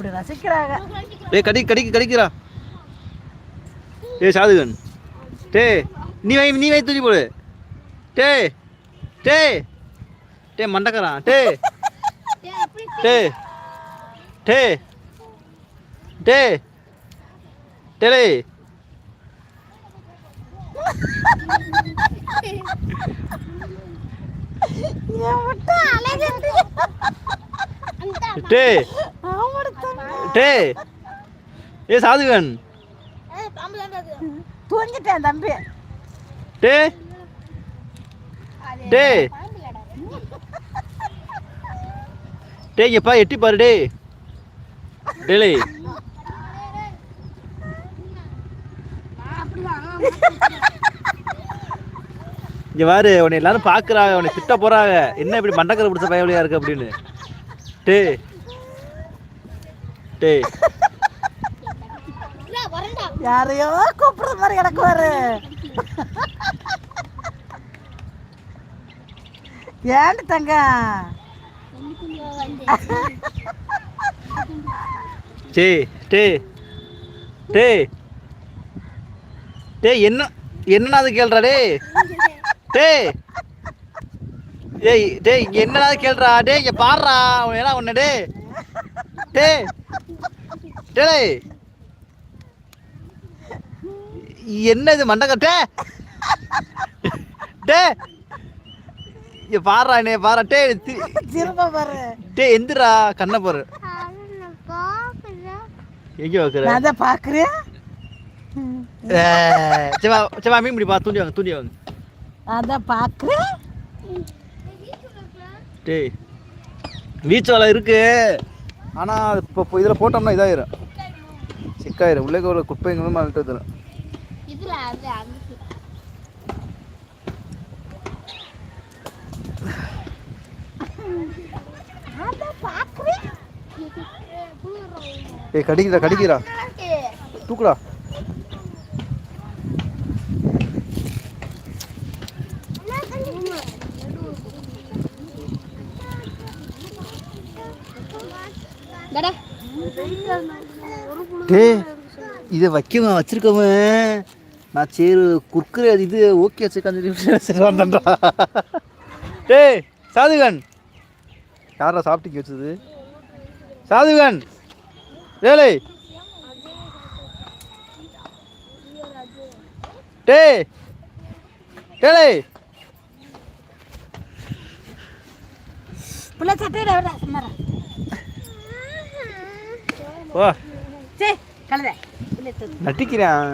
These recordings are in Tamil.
அப்படி ரசிக்கிறாங்க. டேய் கடி கடிக்கு கடிக்கிறா. ஏய் சாதுகன். டே நீ வை நீ வை தூக்கி போடு. டே டே. டே மண்டக்கறான் டே. டே டே. டே டேலே. அழகு டே. டே. ஏ சாதுகன். தூங்கிட்டேன் தம்பி. டே. டே. டே எப்பா எட்டி பாரு டே. டேலே. இங்க பாரு உன்னை எல்லாரும் பாக்குறாங்க உன்னை திட்ட போறாங்க. என்ன இப்படி மண்டக்கரை பிடிச்ச பயவலியா இருக்கு அப்படின்னு. டே. டே. யாரையோ கூப்பிடுற மாதிரி எனக்கு வரு ஏன்டி தங்க? டே டே. டே. டே என்ன என்னன்னா அது கேள்றா டே? டே. டேய் டேய் என்னடா கேள்றா? டேய் இங்க பாருடா உன் என்ன ஒண்ணு டே டே டேய். என்ன இது மண்டக்கட்டே டே இங்க பாருடா என்னைய பாரு டே திரும்ப பாரு. டே எந்திரா கண்ணை பாரு. எங்க வைக்கிற நான் பாக்குறேன். செவா செவா மீன் பிடிப்பா தூண்டி வாங்க தூண்டி வாங்க. அதான் பாக்குறேன். டேய் பீச் வலை இருக்கு. ஆனால் இப்போ இதில் போட்டோம்னா இதாயிரும். சிக்காயிரும். உள்ளே ஒரு குப்பைங்களும் மாறிட்டு வந்துடும் ஏய் கடிக்கிறா கடிக்கிறா தூக்குடா. டேய் இதை வைக்கவன் வச்சிருக்கவன். நான் சரி குறுக்குற அது இது ஓகே வச்சிருக்கான் டேய் சாதுகன். யாரா சாப்பிட்டுக்கு வச்சது? சாதுகன். வேலை. டேய் டேலே பிள்ளை சட்டையிட விட சும்மா ஓ சே கழுத. நட்டிக்கிறேன்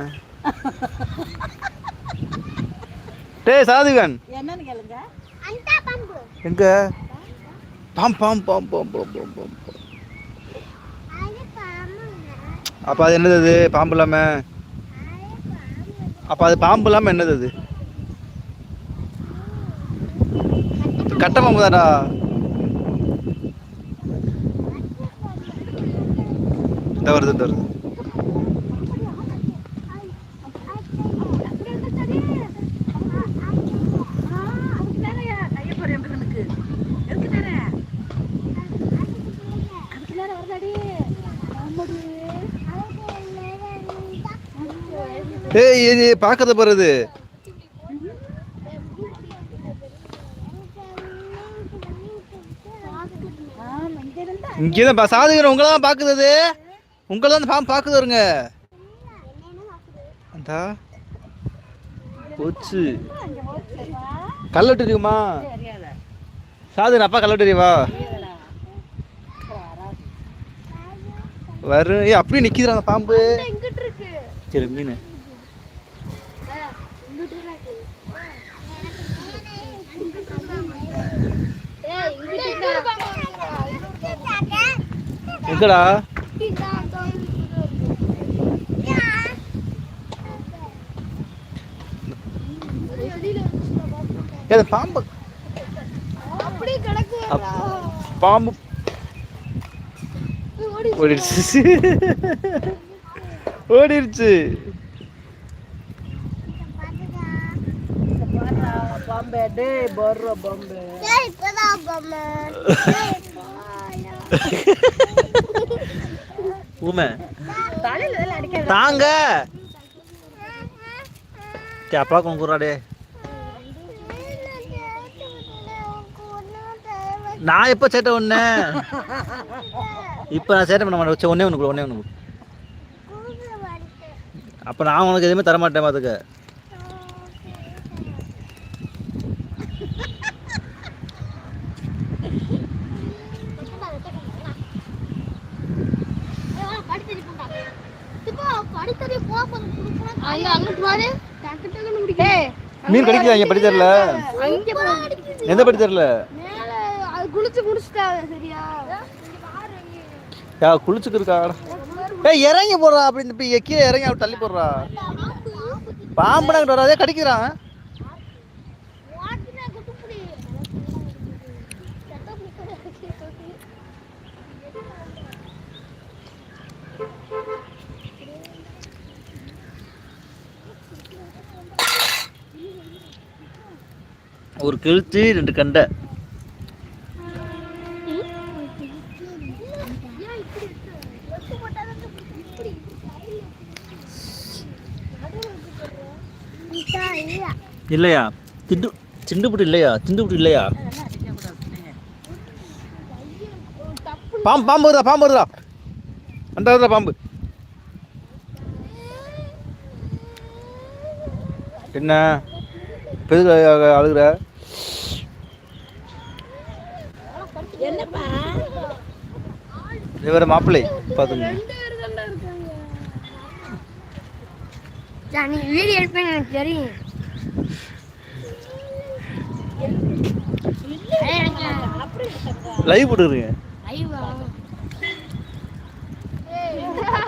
டேய் சாதுகன். என்னன்னு கேளுங்க. எங்க? பாம் பாம் பாம் பாம் பாம் பாம் பாம் அப்போ அது என்னது அது? பாம்பு இல்லாம? அப்போ அது பாம்பு இல்லாம என்னது அது? கட்ட பாம்பு தாடா இந்த வருது இந்த வருது. ஏய் இது பார்க்கறது போகிறது இங்கே தான் சாதுகிற உங்களை தான் உங்களை தான் பாம்பு பார்க்குது வருங்க. அந்தா. போச்சு. கல்லட்டு தெரியுமா சாது அப்பா கல்லட்டு தெரியுமா வரும். ஏய் அப்படியே நிற்கிதுறாங்க பாம்பு. சரி மீன். எங்கடா? ஏ அது பாம்பு. பாம்பு. ஓடிடுச்சு. ஓடிடுச்சு. பாம்பே டே பர்ற பாம்பே. ஊமை. தலையில இதெல்லாம் அடிக்காத. தாங்க. அப்பா கொண்டு நான் எப்போ சேட்டை ஒன்று இப்போ நான் சேட்டை பண்ண மாட்டேன். சரி, ஒண்ணே ஒன்று கொடு ஒன்றே ஒன்று கொடு. அப்போ நான் உனக்கு எதுவுமே தர மாட்டேன் பார்த்துக்க மீன் கடிக்குதா இங்கே படி தரல அங்க பாரு எந்த படி தரல மேல அது குளிச்சு முடிச்சிட்டா சரியா? யா குளிச்சுக்கு இருக்கா ஏய் இறங்கி போடுறா அப்படி இப்போ கீழே இறங்கி அப்படி தள்ளி போடுறா. பாம்புனா கிட்ட வராதே கடிக்கிறான். ஒரு கெளுத்து ரெண்டு கண்டை. இல்லையா? திண்டு திண்டுபுட்டு இல்லையா? திண்டுபுட்டு இல்லையா? பாம்பு பாம்பு வருதா பாம்பு வருதா? அந்த வருதா பாம்பு? என்ன? பெருக அழுகுற இவர மாப்பிள்ளை பார்த்துங்க வீடியோ எனக்கு தெரியும். லைவ் போட்டுருங்க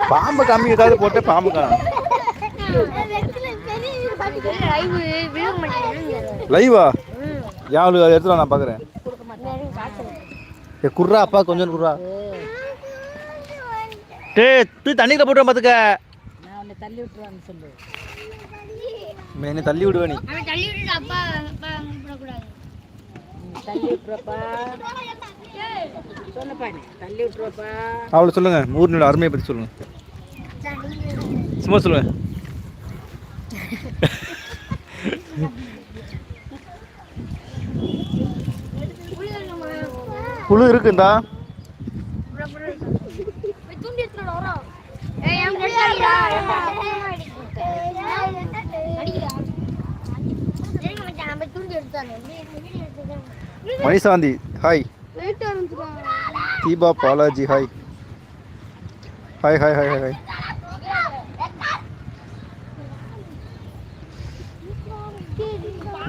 பாம்பு காமிக்கிறதுக்காக போட்டு பாம்பு காணும். லைவா எடுத்துட்டு வா, நான் பார்க்குறேன் ஏ குர்ரா அப்பா கொஞ்சம் குர்ரா டே தூ தண்ணியில் போட்டு உன்னை தள்ளி விட்டுருவான்னு சொல்லு. என்ன தள்ளி விடுவ நீ. அவன் தள்ளி விட்டுட்டு அப்பா அப்பா கூடாது ம், தள்ளி விட்டுருப்பா சொன்னப்பா நீ தள்ளி விட்டுருப்பா அவளை சொல்லுங்க ஊர்னோட அருமையை பற்றி சொல்லுங்க சும்மா சொல்லுங்க புழு இருக்குண்டா அடிக்கிறா சரி மச்சான் நம்ம தூண்டி எடுத்தானே வீடியோ எடுத்துதான் Manishanthi hi Deepa Balaji hi hi hi hi hi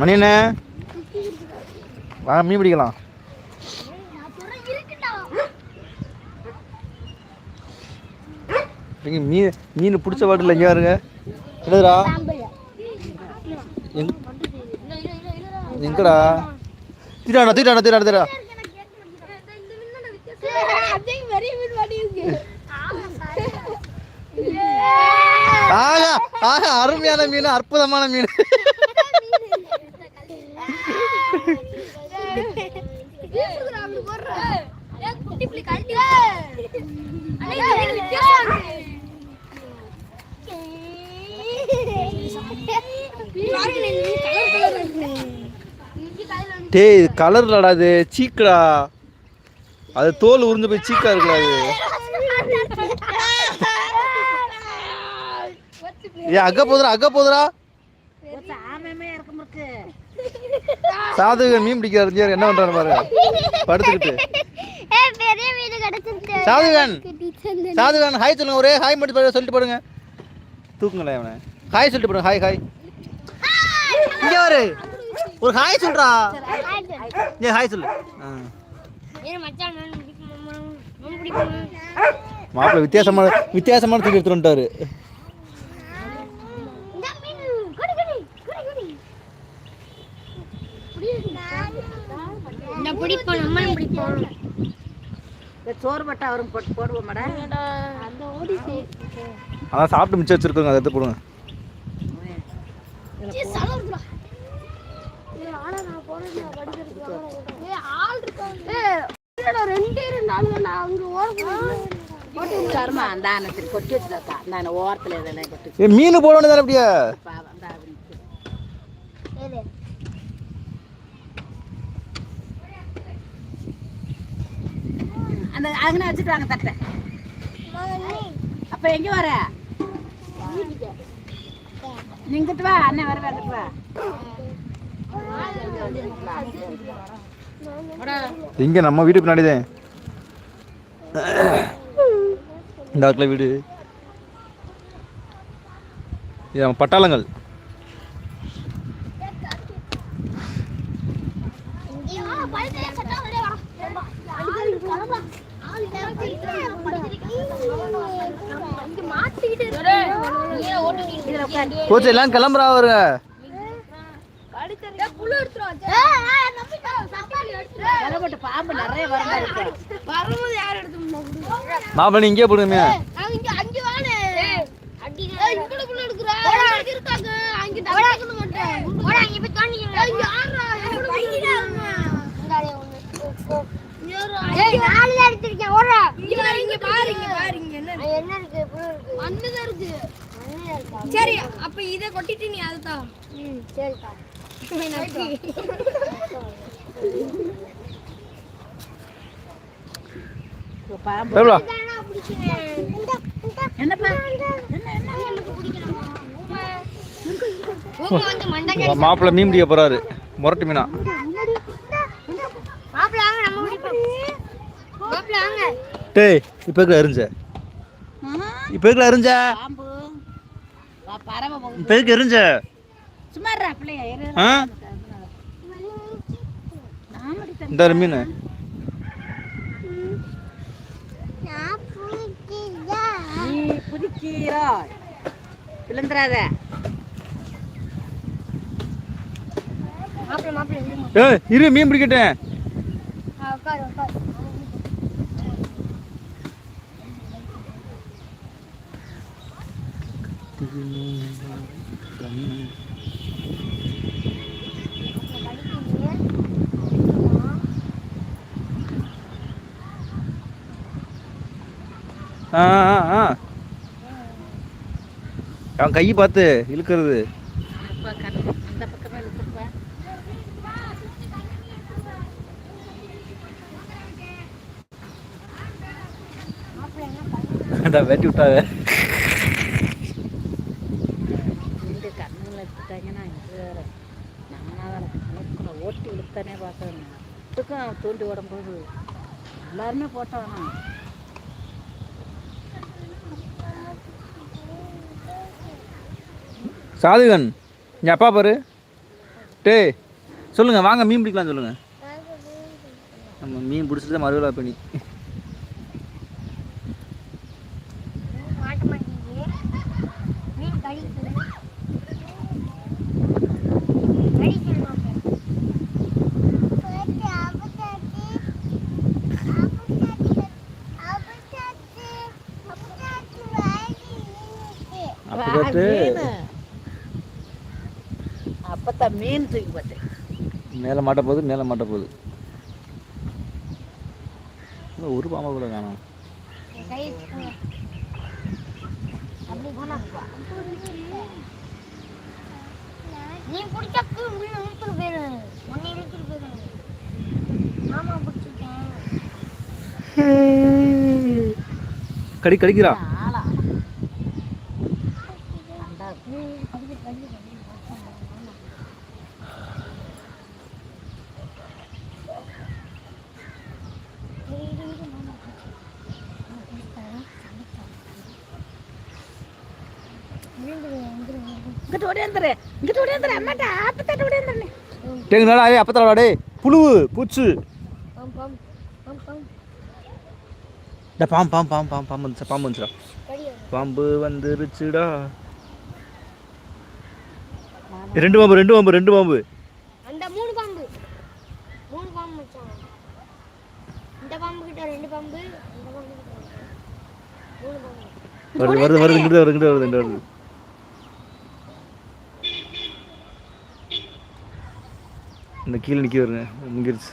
Mani என்ன வா மீன் பிடிக்கலாம். எங்க மீன் மீன் பிடிச்ச பாட்டில் எங்கே இருங்க. என்னதுடா? எங்க எங்கடா? தீட்டாடா தீட்டாடா தீட்டாடா தீடா ஆகா ஆகா அருமையான மீன் அற்புதமான மீன். டேய் இது கலர்லடா இது. சீக்குடா. அது தோல் உறிஞ்சு போய் சீக்கா இருக்குடா அது ஏ அக்க போதுடா அக்க இருக்கு சாதுகன் மீன் பிடிக்கிறாரு என்ன பண்றாரு பாரு. படுத்துக்கிட்டு. சாதுகன். சாதுகன் ஹாய் சொல்லுங்க. ஒரே ஹாய் மட்டும் சொல்லிட்டு போடுங்க. தூக்குங்களேன் அவனை. ஹாய் சொல்லிட்டு போடுங்க. ஹாய் ஹாய் இங்க வரு ஒரு ஹாய் சொல்றா. ஏ ஹாய் சொல்லு. மாப்பிள்ளை வித்தியாசமான வித்தியாசமான தூக்கி எடுத்துட்டு வந்துட்டாரு. அதான் சாப்பிட்டு மிச்சம் வச்சிருக்கோங்க அதை எடுத்து போடுங்க. ரெண்டே ரெண்டு ஆளுங்க நான் அங்க ஓட சருமா அந்த கொட்டி வச்சுருக்கா. அந்த ஓரத்தில் இதெல்லாம் கொட்டி மீன் போட வேண்டியதானே அப்படியா? அந்த வச்சுட்டு வாங்க தட்டை. அப்ப எங்க வர? நீங்கிட்டு வா அண்ணன் வர வந்துட்டு வா. இங்கே நம்ம வீடு பின்னாடி தான். இந்த இடத்துல வீடு. இது பட்டாளங்கள். கோச்சு எல்லாம் கிளம்புறா வருங்க தலைப்பட்டு பாம்பு நிறைய வர மாதிரி இருக்கு வரும்போது யார் எடுத்து மாப்பிள்ளை இங்கே போடுங்க. வாணே இங்க இங்க பாரு இங்க பாரு இங்க என்ன இருக்கு? என்ன இருக்கு? புள்ள இருக்கு. மண்ணு தான் இருக்கு. சரி அப்ப இத கொட்டிட்டு நீ அத தான் ம் சரிடா இப்ப பாம்பு எவ்வளோ என்னப்பா மாப்பிள்ளை மீன் பிடிக்க போறாரு. முரட்டு மீனா. மாப்பிள்ள வாங்க நம்ம பிடிப்போம் மாப்பிள்ள வாங்க. டேய் இப்போ இருக்கிற எரிஞ்ச? இப்போ இருக்கிற போகுது. இப்போ இருக்கிற எரிஞ்ச? சும்மா. இந்த மீன் நீ மாப்பிள்ள ஏய் இரு மீன் பிடிக்கட்டேன். ஆ அவன் கை பார்த்து இழுக்கிறது. அப்பா கண்ணு இந்த பக்கமே இழுத்துப்பா. அதான் வெட்டி விட்டாங்க ஓட்டி இழுத்தானே பார்க்கணும் தூண்டி விடும்போது எல்லாருமே போட்டானா சாதுகன் எங்கள் அப்பா பாரு. டேய் சொல்லுங்கள் வாங்க மீன் பிடிக்கலாம் சொல்லுங்கள் நம்ம மீன் பிடிச்சிட்டு தான் மறுவலா பண்ணி மாட்ட மாட்டேங்குது மீன் கடிக்குது கடிக்குது மாப்பிள்ள அப்பதாட்டு அப்பத்தான் மீன் தூக்கி பார்த்தேன் மேலே மாட்ட போகுது மேலே மாட்ட போகுது. ஒரு பாம்பை கூட காணும். நீ பிடிச்சக்கு உள்ள இழுத்துட்டு போயிரு உன்னை இழுத்துட்டு போயிரு மாமா பிடிச்சிருக்கேன் கடி கடிக்கிறா? இங்கிட்டு ஓடியாந்துரு இங்கிட்டு ஓடியாந்துரு அம்மாட்ட ஆப்பத்தாட்ட ஓடியாந்துரு டேய் புழுவு பூச்சு. பம் பம் பம் பம். டா பாம்பு பாம்பு பாம்பு பாம்பு வந்துருச்சுடா. ரெண்டு பாம்பு ரெண்டு பாம்பு ரெண்டு பாம்பு. அந்த மூணு பாம்பு. மூணு பாம்பு மச்சான். இந்த பாம்பு கிட்ட ரெண்டு பாம்பு இந்த பாம்பு கிட்ட ரெண்டு. பாம்பு. மூணு பாம்பு. வருது வருது வருது வருது வருது இங்கிட்டு வருது. இந்த கீழே நிற்க வருங்க முங்கிருச்சு.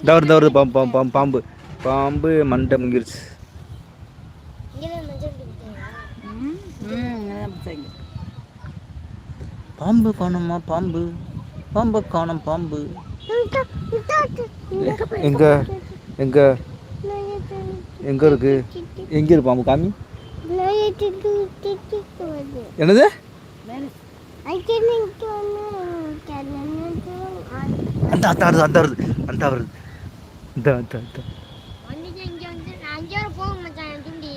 இந்த வருது பாம்பு பாம்பு பாம்பு பாம்பு. பாம்பு மண்டை முங்கிருச்சு. பாம்பு காணுமா பாம்பு? பாம்பு காணும் பாம்பு. எங்க எங்க? எங்க இருக்கு? எங்க இருக்கு பாம்பு காமி? என்னது? அந்த அந்த வருது அந்த வருது அந்த வருது. அந்த அந்த. துண்டி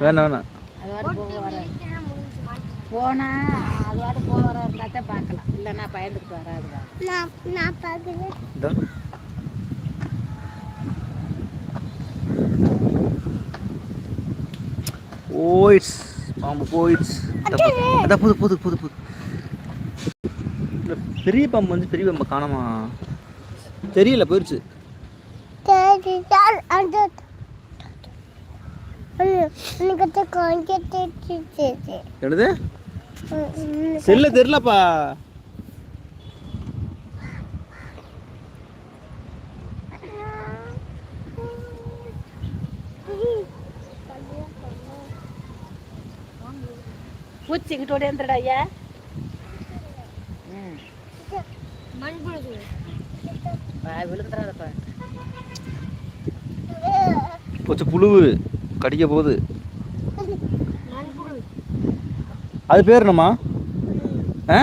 வேணாம் வேணாம். போனா அது வாட்டு போக வர இருந்தால் தான் பார்க்கலாம். இல்லைன்னா பயந்துட்டு வராதுதான் நான் நான் போயிட்ஸ் பாம்பு போயிட்ஸ் அதான் புது புது புது புது. பெரிய பாம்பு வந்து பெரிய பாம்பு காணாமா? தெரியல போயிடுச்சு. என்னது? செல்ல தெரியலப்பா. பூச்சி இங்கிட்ட ஓடியாந்துடா ஐயா ம் மண்புழு வா- விழுந்துடாதப்பா. போச்சு புழுவு கடிக்க போகுது. அது பேர் என்னம்மா? ஆ?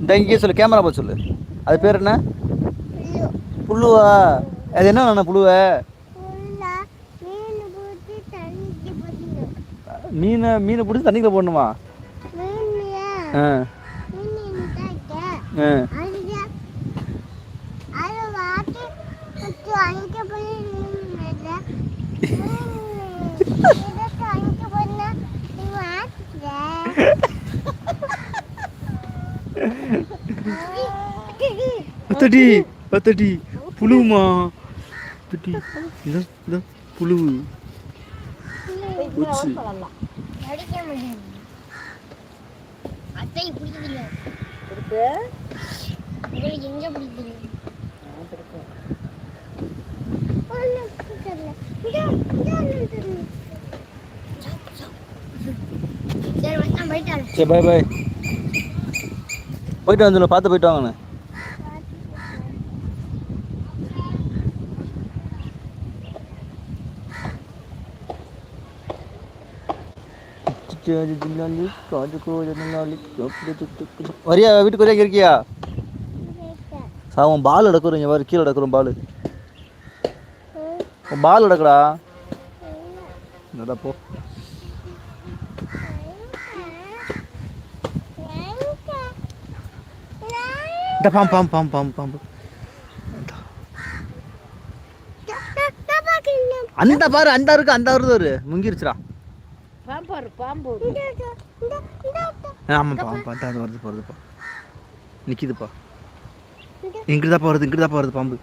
இந்த இங்கே சொல்லு கேமரா பார்த்து சொல்லு. அது பேர் என்ன? புழுவா. அது என்ன புழுவை? மீனை மீனை பிடிச்சி தண்ணிக்குள்ள போடணுமா? ஆ. ஆ. அத்தடி அத்தடி புழுவுமா? அத்தடி புழுவு. பூச்சி. சொல்லலாம் அடிக்க முடியும். அத்தை பிடிக்கல இருக்கு உங்களுக்கு எங்க பிடிக்கல. சரி பாய் பாய் போயிட்டு வந்துடும் பார்த்து போயிட்டு வாங்கண்ணே. வரியா வீட்டுக்கு வரையா இருக்கியா? சாவன் பால் எடுக்கிறோம் இங்கே வர கீழே எடுக்கிறோம் பால். பால் எடுக்கடா. என்னடா போ. இந்த பாம்பு பாம்பு பாம்பு பாம்பு பாம்பு அந்த பாரு அந்த இருக்கு அந்த வருது ஒரு முங்கிருச்சுடா. பாம்பு பாரு, பாம்பு ஆமாப்பா ஆமாப்பா அந்த அது வருது போகிறதுப்பா நிற்கிதுப்பா இங்கிட்டு தாப்பா வருது இங்கிட்டு தாப்பா வருது பாம்பு.